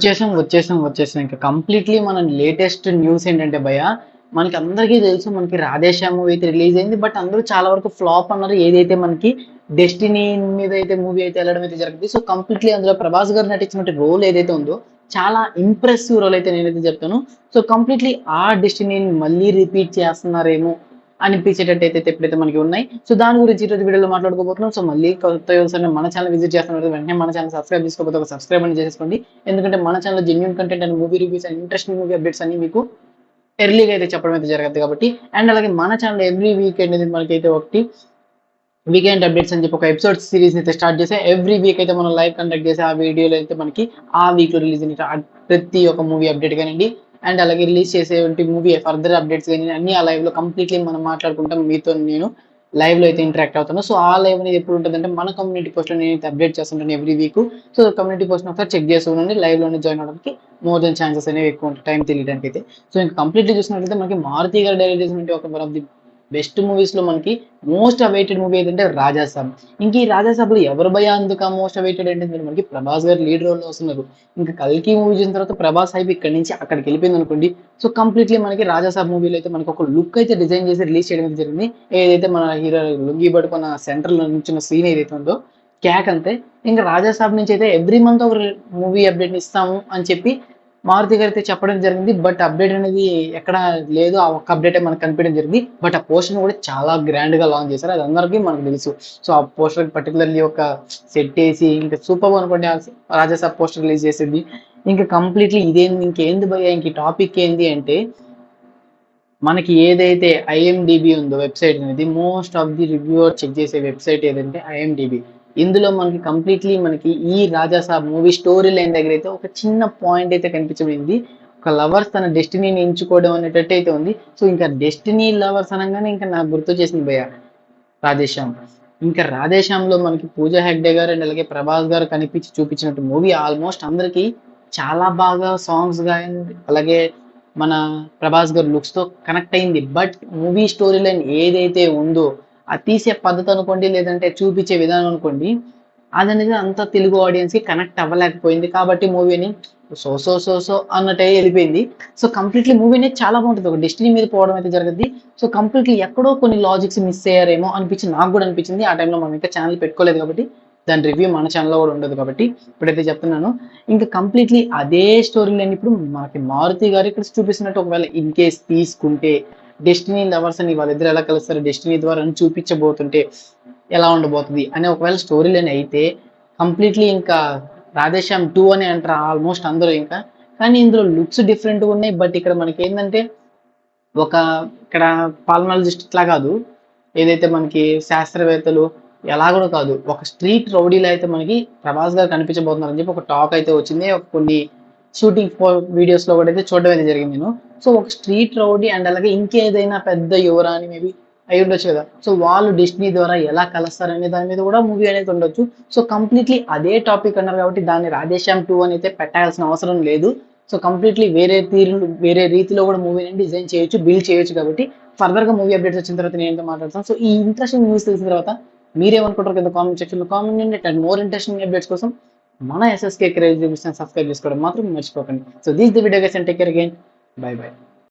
వచ్చేసాం వచ్చేసాం వచ్చేసాం. ఇంకా కంప్లీట్లీ మన లేటెస్ట్ న్యూస్ ఏంటంటే భయ మనకి అందరికీ తెలుసు మనకి రాధేశా మూవీ అయితే రిలీజ్ అయింది. బట్ అందరూ చాలా వరకు ఫ్లాప్ అన్నారు ఏదైతే మనకి డెస్టినీ మీద అయితే మూవీ అయితే వెళ్ళడం అయితే జరిగింది. సో కంప్లీట్లీ అందులో ప్రభాస్ గారు నటించినటువంటి రోల్ ఏదైతే ఉందో చాలా ఇంప్రెసివ్ రోల్ అయితే నేనైతే చెప్తాను. సో కంప్లీట్లీ ఆ డెస్టినీని మళ్ళీ రిపీట్ చేస్తున్నారేమో అనిపించేటట్టు అయితే ఎప్పుడైతే మనకి ఉన్నాయి. సో దాని గురించి ఈరోజు వీడియోలో మాట్లాడుకోబోతున్నాం. సో మళ్ళీ కొత్త వ్యవసాయం మన ఛానల్ విజిట్ చేస్తున్నారు వెంటనే మన ఛానల్ సబ్స్క్రైబ్ చేసుకోకపోతే ఒక సబ్స్క్రైబ్ అని చేసుకోండి. ఎందుకంటే మన channel genuine content and movie reviews and interesting movie updates అన్ని మీకు ఎర్లీగా అయితే చెప్పడం అయితే జరగదు కాబట్టి. అండ్ అలాగే మన ఛానల్ ఎవ్రీ వీక్ అనేది మనకైతే ఒకటి వీకెండ్ అప్డేట్స్ అని చెప్పి ఒక ఎపిసోడ్ సిరీస్ అయితే స్టార్ట్ చేస్తే ఎవ్రీ వీక్ అయితే మనం లైవ్ కండక్ట్ చేసి ఆ వీడియోలో అయితే మనకి ఆ వీక్లో రిలీజ్ అయిన ప్రతి ఒక్క మూవీ అప్డేట్ కానివ్వండి అండ్ అలాగే రిలీజ్ చేసేటువంటి మూవీ ఫర్దర్ అప్డేట్స్ కానీ అన్ని ఆ లైవ్లో కంప్లీట్లీ మనం మాట్లాడుకుంటాం. మీతో నేను లైవ్లో అయితే ఇంటరాక్ట్ అవుతాను. సో ఆ లైవ్ అనేది ఎప్పుడు ఉంటుందంటే మన కమ్యూనిటీ పోస్ట్లో నేను అప్డేట్ చేస్తుంటాను every week so community post ఒకసారి చెక్ చేస్తూ ఉండండి. లైవ్లోనే జాయిన్ అవడానికి మోర్ దెన్ ఛాన్సెస్ అనేవి ఎక్కువ ఉంటాయి. టైం తెలియడానికి అయితే సో ఇంకా కంప్లీట్లీ చూసినట్లయితే మనకి మారుతి గారు డైరెక్ట్ చేసినటువంటి ఒక వన్ ఆఫ్ ది బెస్ట్ మూవీస్లో మనకి మోస్ట్ అవైటెడ్ మూవీ ఏంటంటే రాజాసాబ్. ఇంక ఈ రాజాసాబ్లో ఎవరు భయ అందుక మోస్ట్ అవైటెడ్ ఏంటంటే మనకి ప్రభాస్ గారు లీడ్ రోల్లో వస్తున్నారు. ఇంకా కల్కి మూవీ చూసిన తర్వాత ప్రభాస్ హైప్ ఇక్కడ నుంచి అక్కడికి వెళ్ళిపోయింది అనుకోండి. సో కంప్లీట్లీ మనకి రాజాసాబ్ మూవీలో అయితే మనకి ఒక లుక్ అయితే డిజైన్ చేసి రిలీజ్ చేయడం జరిగింది. ఏదైతే మన హీరో లుంగి పడుకున్న సెంటర్లో నుంచిన సీన్ ఏదైతే ఉందో క్యాక్ అంతే. ఇంకా రాజాసాబ్ నుంచి అయితే ఎవ్రీ మంత్ ఒక మూవీ అప్డేట్ ఇస్తాము అని చెప్పి మారుతి గారు అయితే చెప్పడం జరిగింది బట్ అప్డేట్ అనేది ఎక్కడ లేదు. ఆ ఒక్క అప్డేట్ మనకు కనిపించడం జరిగింది. బట్ ఆ పోస్టర్ కూడా చాలా గ్రాండ్గా లాంచ్ చేశారు. అది అందరికీ మనకు తెలుసు. సో ఆ పోస్టర్ పర్టికులర్లీ ఒక సెట్ వేసి ఇంకా సూపర్ అనుకోండి రాజాసాబ్ పోస్టర్ రిలీజ్ చేసింది. ఇంకా కంప్లీట్లీ ఇదేంది ఇంకేంది భయ ఇంక టాపిక్ ఏంది అంటే మనకి ఏదైతే ఐఎండిబి ఉందో వెబ్సైట్ అనేది most of the reviewer check చేసే వెబ్సైట్ ఏదంటే ఐఎండిబి ఇందులో మనకి కంప్లీట్లీ మనకి ఈ రాజాసాబ్ మూవీ స్టోరీ లైన్ దగ్గర అయితే ఒక చిన్న పాయింట్ అయితే కనిపించబడింది. ఒక లవర్స్ తన డెస్టినీని ఎంచుకోవడం అనేటట్టు అయితే ఉంది. సో ఇంకా డెస్టినీ లవర్స్ అనగానే ఇంకా నాకు గుర్తు చేసింది భయ రాధేశ్యామ్. ఇంకా రాధేశ్యామ్లో మనకి పూజా హెగ్డే గారు అండ్ అలాగే ప్రభాస్ గారు కనిపించి చూపించినట్టు మూవీ ఆల్మోస్ట్ అందరికీ చాలా బాగా సాంగ్స్ గాయండి అలాగే మన ప్రభాస్ గారు లుక్స్తో కనెక్ట్ అయింది. బట్ మూవీ స్టోరీ లైన్ ఏదైతే ఉందో అది తీసే పద్ధతి అనుకోండి లేదంటే చూపించే విధానం అనుకోండి అది అనేది అంత తెలుగు ఆడియన్స్కి కనెక్ట్ అవ్వలేకపోయింది. కాబట్టి మూవీని సో సో సో సో అన్నట్టే వెళ్ళిపోయింది. సో కంప్లీట్లీ మూవీ అనేది చాలా బాగుంటుంది. ఒక డెస్టినీ మీద పోవడం అయితే జరిగింది సో కంప్లీట్లీ ఎక్కడో కొన్ని లాజిక్స్ మిస్ అయ్యారేమో అనిపించింది. నాకు కూడా అనిపించింది. ఆ టైంలో మనం ఇంకా ఛానల్ పెట్టుకోలేదు కాబట్టి దాని రివ్యూ మన ఛానల్లో కూడా ఉండదు కాబట్టి ఇప్పుడైతే చెప్తున్నాను. ఇంకా కంప్లీట్లీ అదే స్టోరీ లేని ఇప్పుడు మనకి మారుతి గారు ఇక్కడ చూపిస్తున్నట్టు ఒకవేళ ఇన్ కేస్ తీసుకుంటే డెస్టినీ లవర్స్ అని వాళ్ళిద్దరు ఎలా కలుస్తారు? డెస్టినీ ద్వారా అని చూపించబోతుంటే ఎలా ఉండబోతుంది? అనే ఒకవేళ స్టోరీ అయితే కంప్లీట్లీ ఇంకా రాధేశ్యామ్ టూ అని అంటారు ఆల్మోస్ట్ అందరూ ఇంకా. కానీ ఇందులో లుక్స్ డిఫరెంట్గా ఉన్నాయి. బట్ ఇక్కడ మనకి ఏంటంటే ఒక ఇక్కడ పాల్మాలజిస్ట్ ఇట్లా కాదు. ఏదైతే మనకి శాస్త్రవేత్తలు ఎలా కూడా కాదు. ఒక స్ట్రీట్ రౌడీలో అయితే మనకి ప్రభాస్ గారు కనిపించబోతున్నారు అని చెప్పి ఒక టాక్ అయితే వచ్చింది. ఒక కొన్ని షూటింగ్ వీడియోస్లో కూడా అయితే చూడడం అయితే జరిగింది నేను. సో ఒక స్ట్రీట్ రౌడీ అండ్ అలాగే ఇంకేదైనా పెద్ద యువరాని మేబీ అయి ఉండొచ్చు కదా. సో వాళ్ళు డిస్నీ ద్వారా ఎలా కలుస్తారనే దాని మీద కూడా మూవీ అనేది ఉండొచ్చు. సో కంప్లీట్లీ అదే టాపిక్ అన్నారు కాబట్టి దాన్ని రాధేశ్యామ్ టూ అని అయితే పెట్టాల్సిన అవసరం లేదు. సో కంప్లీట్లీ వేరే తీరు వేరే రీతిలో కూడా మూవీని డిజైన్ చేయొచ్చు బిల్డ్ చేయొచ్చు కాబట్టి ఫర్దర్గా మూవీ అప్డేట్స్ వచ్చిన తర్వాత నేను మాట్లాడతాను. సో ఈ ఇంట్రెస్టింగ్ న్యూస్ తెలిసిన తర్వాత మీరేమనుకుంటారు కింద కామెంట్ సెక్షన్లో కామెంట్ చేయండి. అండ్ మోర్ ఇంట్రెస్టింగ్ అప్డేట్స్ కోసం మన ఎస్ఎస్కే క్రేజ్ సబ్స్క్రైబ్ చేసుకోవడం మాత్రం మర్చిపోకండి. So this the video guys and take care again bye bye